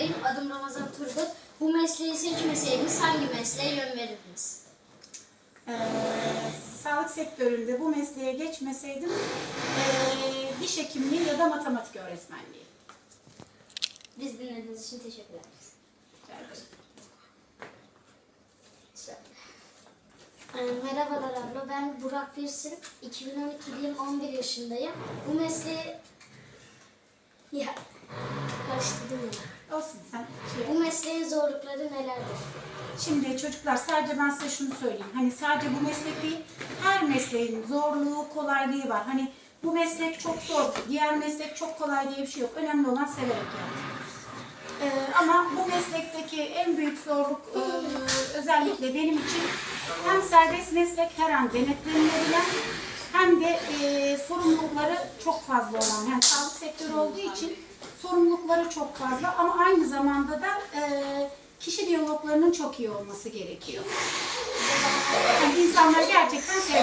12'liyim. 12 yaşındayım. Adım Ramazan Turgut. Bu mesleği seçmeseydiniz hangi mesleğe yön verirdiniz? Ee, sağlık sektöründe bu mesleğe geçmeseydim ee, diş hekimliği ya da matematik öğretmenliği. Biz dinlediğiniz için teşekkür ederiz. Rica ederim. Merhabalar abla, ben Burak Birsin. 2012'liyim, 11 yaşındayım. Bu mesleği... Ya, karıştırdım. Olsun sen şey Bu mesleğin zorlukları nelerdir? Şimdi çocuklar sadece ben size şunu söyleyeyim. Hani sadece bu meslek değil, her mesleğin zorluğu, kolaylığı var. Hani bu meslek çok zor, diğer meslek çok kolay diye bir şey yok. Önemli olan severek yapmak. Ee, ama bu meslekteki en büyük zorluk e, özellikle benim için hem serbest meslek her an denetlenilebilen hem de e, sorumlulukları çok fazla olan. Yani sağlık sektörü olduğu için sorumlulukları çok fazla ama aynı zamanda da e, kişi diyaloglarının çok iyi olması gerekiyor. Yani insanlar gerçekten bir şey.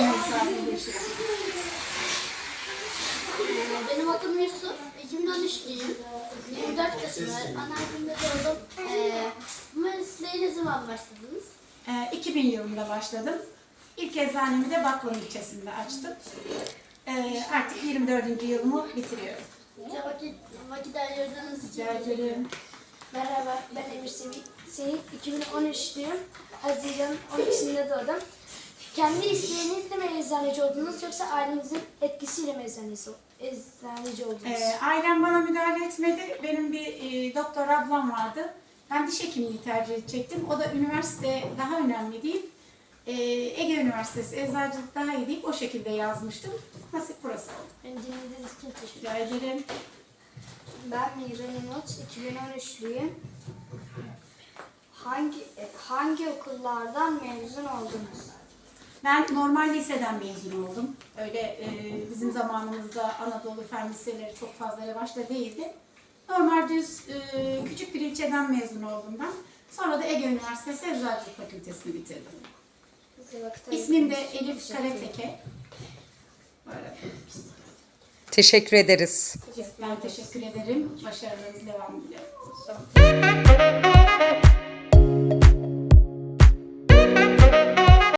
Benim adım Yusuf. 2013'lüyüm. 24 Kasım Anadolu'da doğdum. Ee, bu mesleğe ne zaman başladınız? Ee, 2000 yılında başladım. İlk eczanemi de Baklan ilçesinde açtım. Ee, artık 24. yılımı bitiriyorum. Bize vakit, vakit ayırdığınız için ederim. Merhaba, ben Emir Semih. Semih 2013'lüyüm. Haziran 12'sinde doğdum. Kendi isteğinizle mi eczaneci oldunuz yoksa ailenizin etkisiyle mi eczaneci, eczaneci oldunuz? Ee, ailem bana müdahale etmedi. Benim bir e, doktor ablam vardı. Ben diş hekimliği tercih edecektim. O da üniversite daha önemli deyip e, Ege Üniversitesi eczacılık daha iyi deyip o şekilde yazmıştım. Nasip burası oldu. Beni dinlediğiniz için teşekkür Rica ederim. Ben Mihran Umut, 2013'lüyüm. Hangi e, hangi okullardan mezun oldunuz? Ben normal liseden mezun oldum. Öyle e, bizim zamanımızda Anadolu Fen liseleri çok fazla revaçta değildi. Normal düz e, küçük bir ilçeden mezun oldum ben. Sonra da Ege Üniversitesi Eczacılık Fakültesini bitirdim. İsmim de Elif. Karateke. Teşekkür ederiz. Ben teşekkür ederim. Başarılarınız devam ediyor.